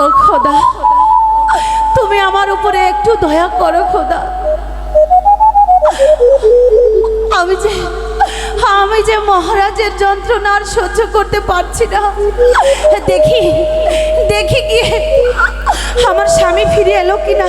ও খোদা। তুমি আমার উপরে একটু দয়া করো খোদা। আমি যে আমি যে মহারাজের যন্ত্রণা সহ্য করতে পারছি না। দেখি দেখি গিয়ে আমার স্বামী ফিরে এলো কিনা।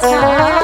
time.